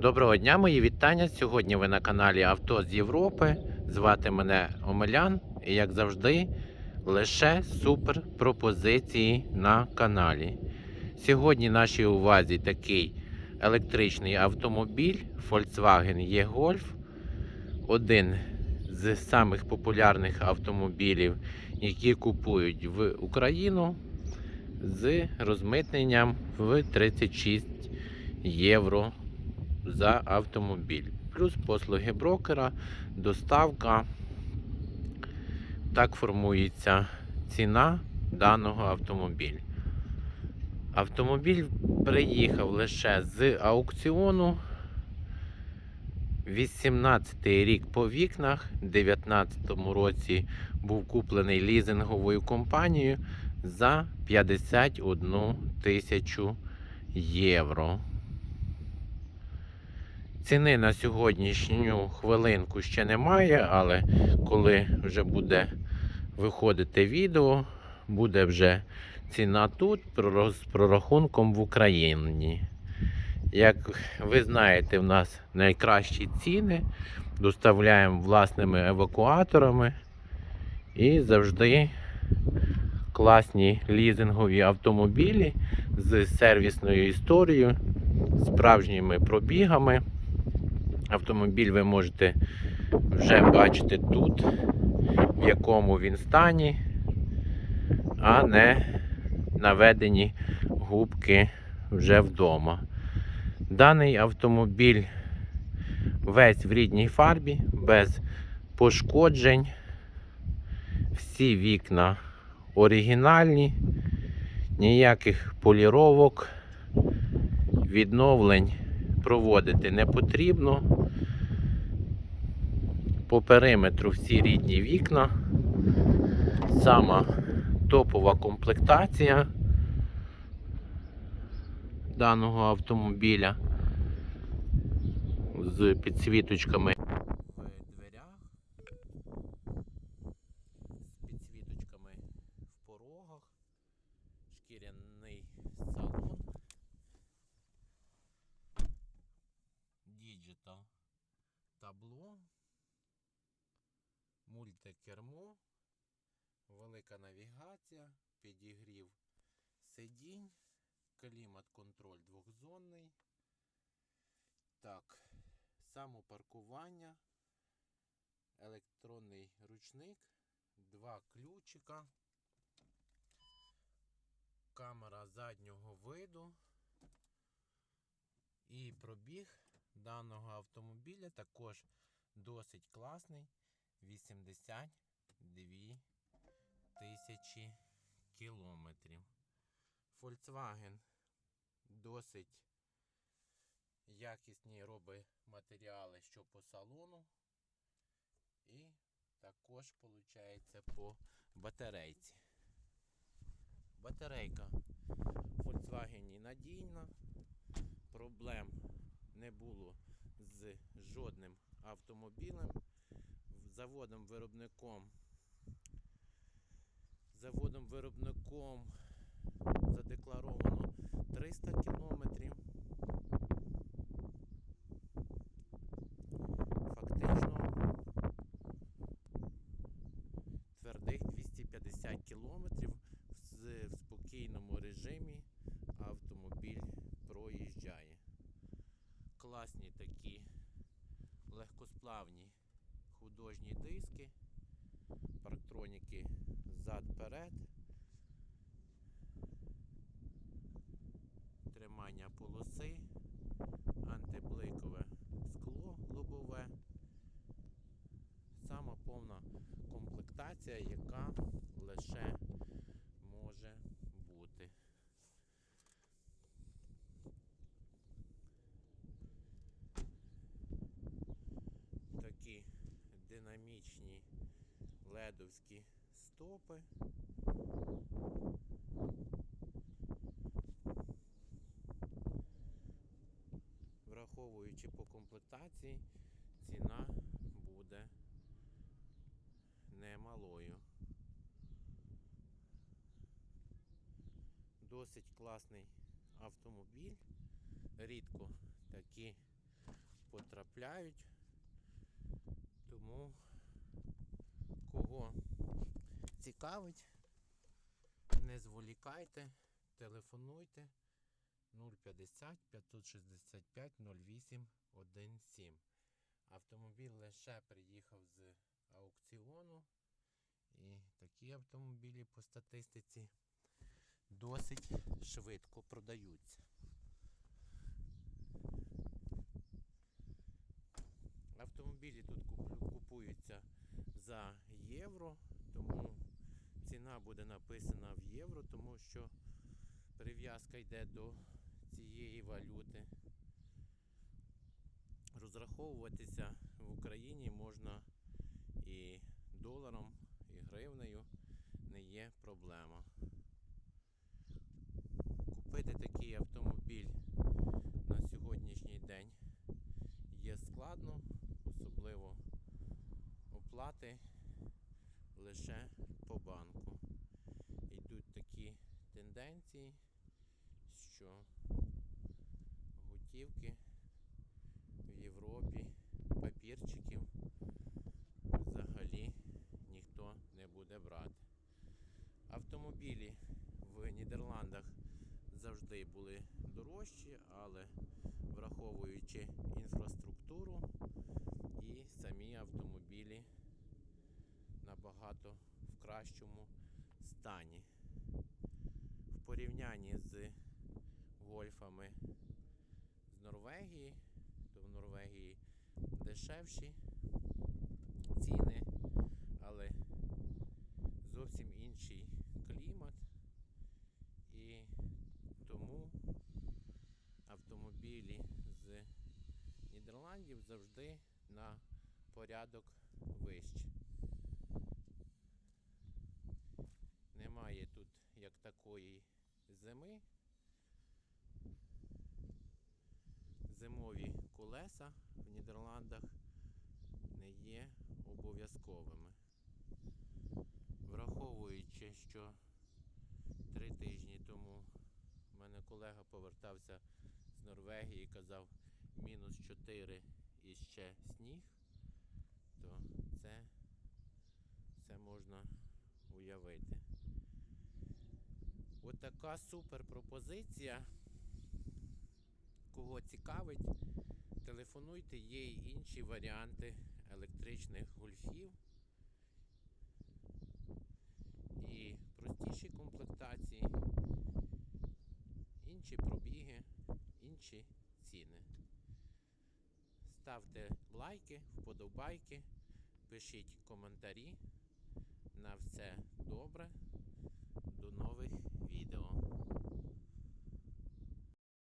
Доброго дня, мої вітання. Сьогодні ви на каналі Авто з Європи. Звати мене Омелян і, як завжди, лише супер пропозиції на каналі. Сьогодні нашій увазі такий електричний автомобіль Volkswagen E-Golf. Один з самих популярних автомобілів, які купують в Україну з розмитненням в 36 євро за автомобіль. Плюс послуги брокера, доставка. Так формується ціна даного автомобіля. Автомобіль приїхав лише з аукціону. 18 рік по вікнах, 19 році був куплений лізинговою компанією за 51 тисячу євро. Ціни на сьогоднішню хвилинку ще немає, але коли вже буде виходити відео, буде вже ціна тут з прорахунком в Україні. Як ви знаєте, в нас найкращі ціни, доставляємо власними евакуаторами і завжди класні лізингові автомобілі з сервісною історією, справжніми пробігами. Автомобіль ви можете вже бачити тут, в якому він стані, а не наведені губки вже вдома. Даний автомобіль весь в рідній фарбі, без пошкоджень. Всі вікна оригінальні, ніяких поліровок, відновлень проводити не потрібно. По периметру всі рідні вікна. Сама топова комплектація даного автомобіля з підсвіточками в дверях, з підсвіточками в порогах, шкіряний салон. Digital табло, мультикермо, велика навігація, підігрів сидінь, клімат-контроль двохзонний. Так, самопаркування, електронний ручник, два ключика, камера заднього виду. І пробіг даного автомобіля також досить класний 82 тисячі кілометрів. Volkswagen досить якісні робить матеріали, що по салону, і також виходить по батарейці. Батарейка в Volkswagen надійна проблем не було з жодним автомобілем. Заводом виробником заводом виробником задекларовано 300 кілометрів. Фактично твердих 250 кілометрів в спокійному режимі автомобіль проїжджає. Класні такі художні диски, парктроніки зад-перед, тримання полоси, антибликове скло лобове. Сама повна комплектація, яка лише може ледовські стопи. Враховуючи по комплектації, ціна буде немалою. Досить класний автомобіль. Рідко такі потрапляють. Тому кого цікавить, не зволікайте, телефонуйте 050 565 08 17. Автомобіль лише приїхав з аукціону. І такі автомобілі по статистиці досить швидко продаються. Автомобілі тут купуються за євро, тому ціна буде написана в євро, тому що прив'язка йде до цієї валюти. Розраховуватися в Україні можна і доларом, і гривнею не є проблема. Купити такий автомобіль на сьогоднішній день є складно, особливо оплати лише по банку. Йдуть такі тенденції, що готівки в Європі, папірчиків взагалі ніхто не буде брати. Автомобілі в Нідерландах завжди були дорожчі, але враховуючи інфраструктуру і самі автомобілі набагато в кращому стані. В порівнянні з гольфами з Норвегії, то в Норвегії дешевші ціни, але зовсім інший клімат. І тому автомобілі з Нідерландів завжди на порядок вище. Немає тут як такої зими. Зимові колеса в Нідерландах не є обов'язковими. Враховуючи, що три тижні тому в мене колега повертався з Норвегії і казав мінус 4 і ще сніг, то це все можна уявити. Отака супер пропозиція. Кого цікавить, телефонуйте, є й інші варіанти електричних гольфів. І простіші комплектації, інші пробіги, інші ціни. Ставте лайки, вподобайки, пишіть коментарі. На все добре. відео.